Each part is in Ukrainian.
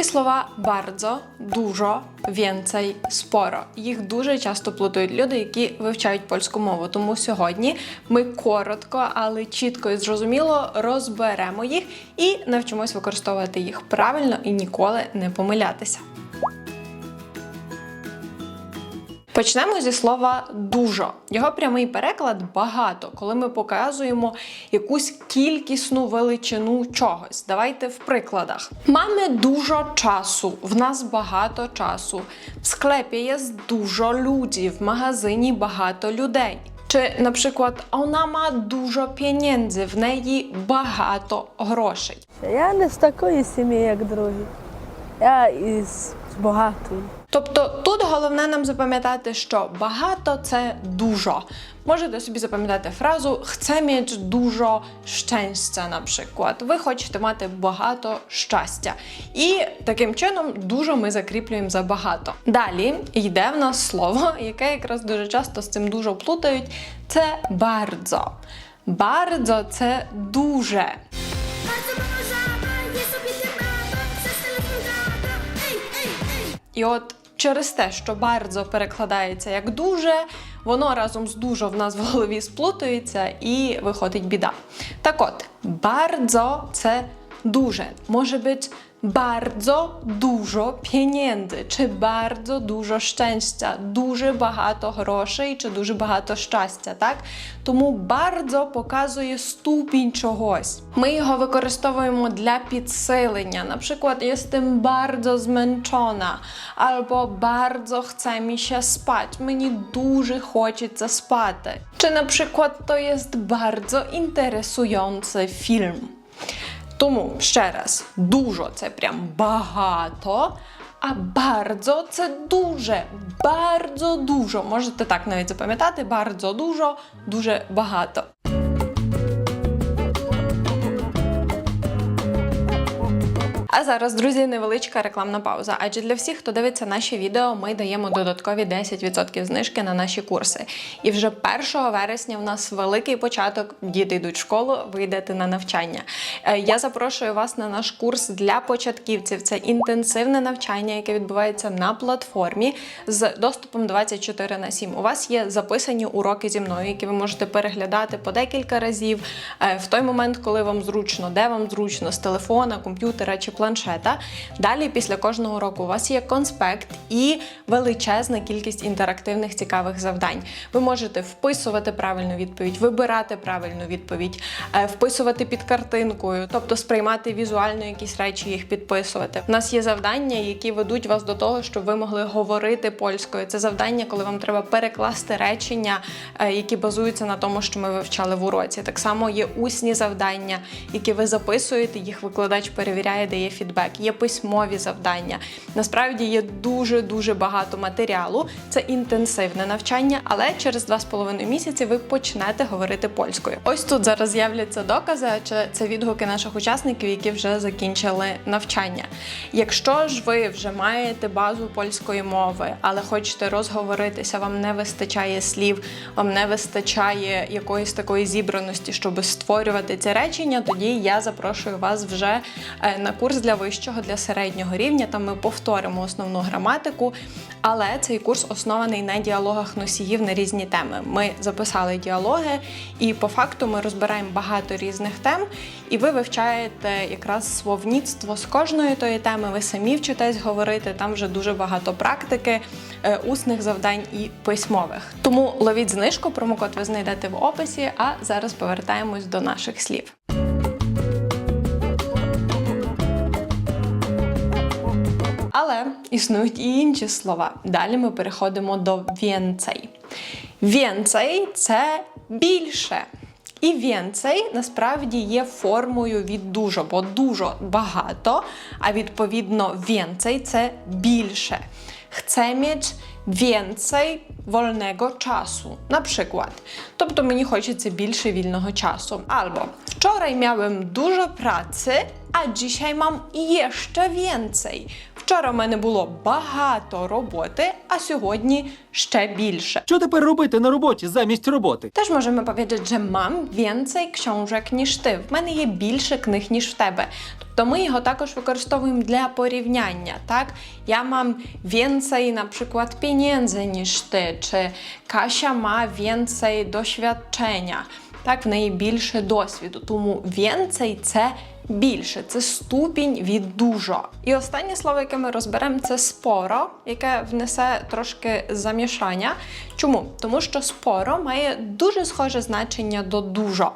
Такі слова «бардзо», dużo, «вєнцей», споро Їх дуже часто плутають люди, які вивчають польську мову. Тому сьогодні ми коротко, але чітко і зрозуміло розберемо їх і навчимось використовувати їх правильно і ніколи не помилятися. Почнемо зі слова дуже. Його прямий переклад багато, коли ми показуємо якусь кількісну величину чогось. Давайте в прикладах. Mamy dużo часу. В нас багато часу. В склепі є дуже ludzi, в магазині багато людей. Чи, наприклад, вона має дуже pieniędzy, в неї багато грошей. Я не з такої сім'ї, як другі. Я із багатої. Тобто тут головне нам запам'ятати, що багато це дуже. Можете собі запам'ятати фразу «Chcę mieć dużo szczęścia», наприклад. Ви хочете мати багато щастя. І таким чином дуже ми закріплюємо за багато. Далі йде в нас слово, яке якраз дуже часто з цим дуже плутають. Це bardzo. Bardzo – це дуже. І от через те, що «бардзо» перекладається як дуже, воно разом з дуже в нас в голові сплутується і виходить біда. Так от, «бардзо» – це дуже. Може бути bardzo dużo pieniędzy, чи bardzo dużo szczęścia, дуже багато грошей, чи дуже багато щастя, так? Тому bardzo показує ступінь чогось. Ми його використовуємо для підсилення. Наприклад, jestem bardzo zmęczona, або bardzo chce mi się spać. Мені дуже хочеться спати. Чи, наприклад, то jest bardzo interesujący film. Тому ще раз, дуже це прям багато, а «бардзо» це дуже, бардзо дуже. Можете так навіть запам'ятати, бардзо дуже, дуже багато. А зараз, друзі, невеличка рекламна пауза. Адже для всіх, хто дивиться наші відео, ми даємо додаткові 10% знижки на наші курси. І вже 1 вересня в нас великий початок. Діти йдуть в школу, ви йдете на навчання. Е, Я запрошую вас на наш курс для початківців. Це інтенсивне навчання, яке відбувається на платформі з доступом 24 на 7. У вас є записані уроки зі мною, які ви можете переглядати по декілька разів е, в той момент, коли вам зручно, де вам зручно, з телефона, комп'ютера чи планшета. Далі, після кожного уроку, у вас є конспект і величезна кількість інтерактивних цікавих завдань. Ви можете вписувати правильну відповідь, вибирати правильну відповідь, е, вписувати під картинкою, тобто сприймати візуально якісь речі, їх підписувати. У нас є завдання, які ведуть вас до того, щоб ви могли говорити польською. Це завдання, коли вам треба перекласти речення, е, які базуються на тому, що ми вивчали в уроці. Так само є усні завдання, які ви записуєте, їх викладач перевіряє, дає фідбек. Є письмові завдання. Насправді є дуже дуже багато матеріалу. Це інтенсивне навчання, але через два з половиною місяці ви почнете говорити польською. Ось тут зараз з'являться докази, чи це відгуки наших учасників, які вже закінчили навчання. Якщо ж ви вже маєте базу польської мови, але хочете розговоритися, вам не вистачає слів, вам не вистачає якоїсь такої зібраності, щоб створювати ці речення, тоді я запрошую вас вже е, на курс для вищого, для середнього рівня. Там ми повторимо основну граматику, але цей курс оснований на діалогах носіїв на різні теми. Ми записали діалоги, і по факту ми розбираємо багато різних тем, і ви вивчаєте якраз словництво з кожної тої теми. Ви самі вчитесь говорити. Там вже дуже багато практики, е, усних завдань і письмових. Тому ловіть знижку, промокод ви знайдете в описі. А зараз повертаємось до наших слів. Але існують і інші слова. Далі ми переходимо до więcej. Więcej – це більше. І więcej насправді є формою від дуже, бо дуже багато, а відповідно więcej – це більше. Chcę mieć więcej wolnego czasu. На przykład. Тобто мені хочеться більше вільного часу. Albo wczoraj miałem dużo pracy, a dzisiaj mam jeszcze więcej. Вчора в мене було багато роботи, а сьогодні ще більше. Що тепер робити на роботі замість роботи? Też możemy powiedzieć, że mam więcej książek niż ти. В мене є більше книг, ніж в тебе. Тобто ми його також використовуємо для порівняння. Так? Я мам więcej на przykład pieniędzy ніж ти, чи Кася ма więcej doświadczenia. Так, в неї більше досвіду. Тому więcej – це більше, це ступінь від дуже. І останнє слово, яке ми розберемо, це споро, яке внесе трошки замішання. Чому? Тому що споро має дуже схоже значення до дуже.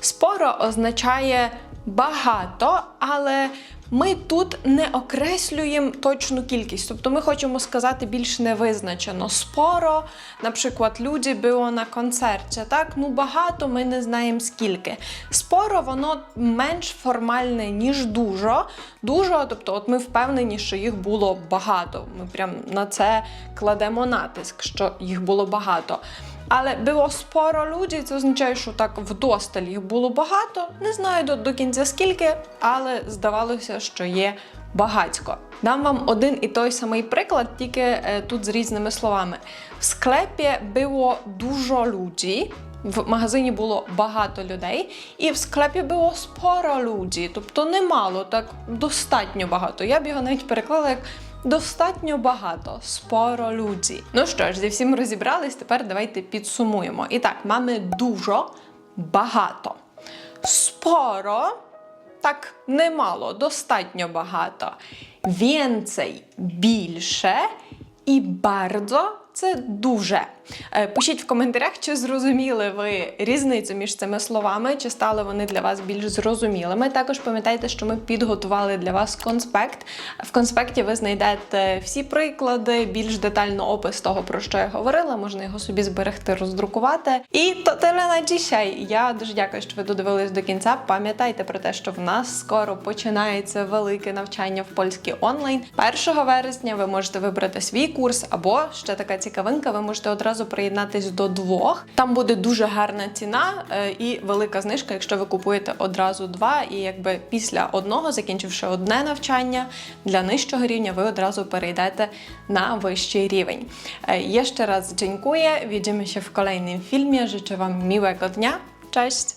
Споро означає багато, але ми тут не окреслюємо точну кількість. Тобто ми хочемо сказати більш невизначено. Споро, наприклад, люди було на концерті. Так, ну багато ми не знаємо скільки. Споро воно менш формальне, ніж дуже. Дуже, тобто, от ми впевнені, що їх було багато. Ми прям на це кладемо натиск, що їх було багато. Але було споро людей, це означає, що так вдосталь їх було багато. Не знаю до, до кінця скільки, але здавалося, що є багатько. Дам вам один і той самий приклад, тільки е, тут з різними словами. В склепі було дуже людей. В магазині було багато людей, і в склепі було споро людей, тобто немало, так достатньо багато. Я б його навіть переклала як достатньо багато, споро людей. Ну що ж, зі всім розібрались, тепер давайте підсумуємо. І так, mamy дуже багато. Споро так немало, достатньо багато. Więcej більше і bardzo це дуже. Е, Пишіть в коментарях, чи зрозуміли ви різницю між цими словами, чи стали вони для вас більш зрозумілими. Також пам'ятайте, що ми підготували для вас конспект. В конспекті ви знайдете всі приклади, більш детально опис того, про що я говорила. Можна його собі зберегти, роздрукувати. І то тyle на dzisiaj. Я дуже дякую, що ви додивились до кінця. Пам'ятайте про те, що в нас скоро починається велике навчання в польській онлайн. 1 вересня ви можете вибрати свій курс, або ще така цікавинка, ви можете одразу приєднатись до двох. Там буде дуже гарна ціна е, і велика знижка, якщо ви купуєте одразу два. І якби після одного, закінчивши одне навчання для нижчого рівня, ви одразу перейдете на вищий рівень. Я Jeszcze raz dziękuję. Widzimy się w kolejnym filmie. Życzę Wam miłego dnia. Cześć!